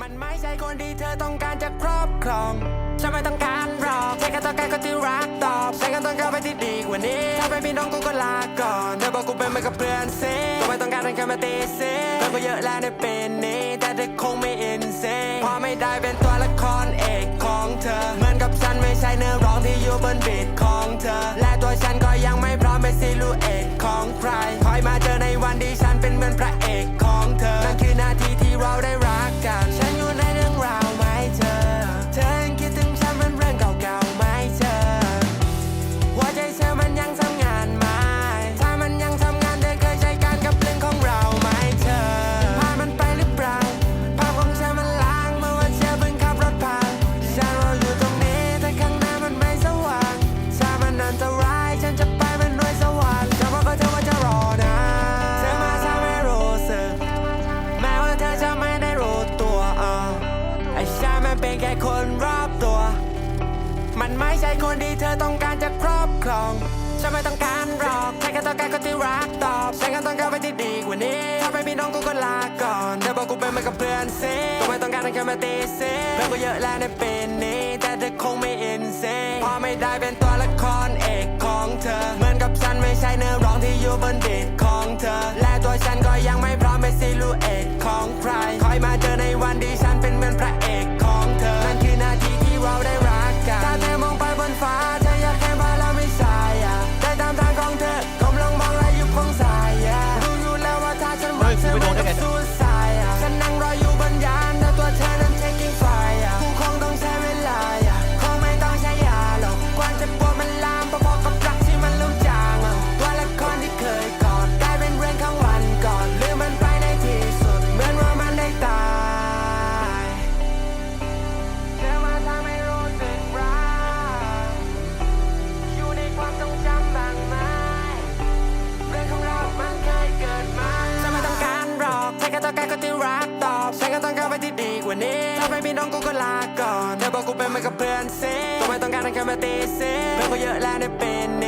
มันไม่ใช่คนที่เธอต้องการจะครอบครองฉันไม่ต้องการหรอกฉันแค่ต้องการคนที่รักตอบฉันก็ต้องการไปที่ดีกว่านี้ถ้าไม่มีน้องกูก็ลาก่อนเธอบอกกูเป็นเหมือนกับเพื่อนเซ่ก็ไม่ต้องการให้ใครมาตีเซ่เธอก็เยอะแล้วในเป็นนี้แต่เธอคงไม่อินเซ่พอไม่ได้เป็นตัวละครเอง มันไม่ใช่คนที่เธอต้องการจะครอบครอง ฉันไม่ต้องการหรอกฉันแค่ต้องการคนที่รักตอบฉันก็ต้องการไปที่ดีกว่านี้ ถ้าไม่มีน้องกูก็ลาก่อน เธอบอกกูเป็นเหมือนกับเพื่อนซ่ก็ไม่ต้องการให้ใครมาตีซ่เพื่อนกูเยอะแล้วในป็นนี้ แต่เธอคงไม่อินซ่เพราะไม่ได้เป็นตัวละครเอกของเธอ เหมือนกับฉันไม่ใช่เนื้อร้องที่อยู่บนบีท ฉันก็ต้องการไปที่ดีกว่านี้ ถ้าไม่มีน้องกูก็ลาก่อน เธอบอกกูเป็นเหมือนกับเพื่อนซิก็ไม่ต้องการให้ใครมาตีซิเพื่อนกูเยอะแล้วเนี่เป็น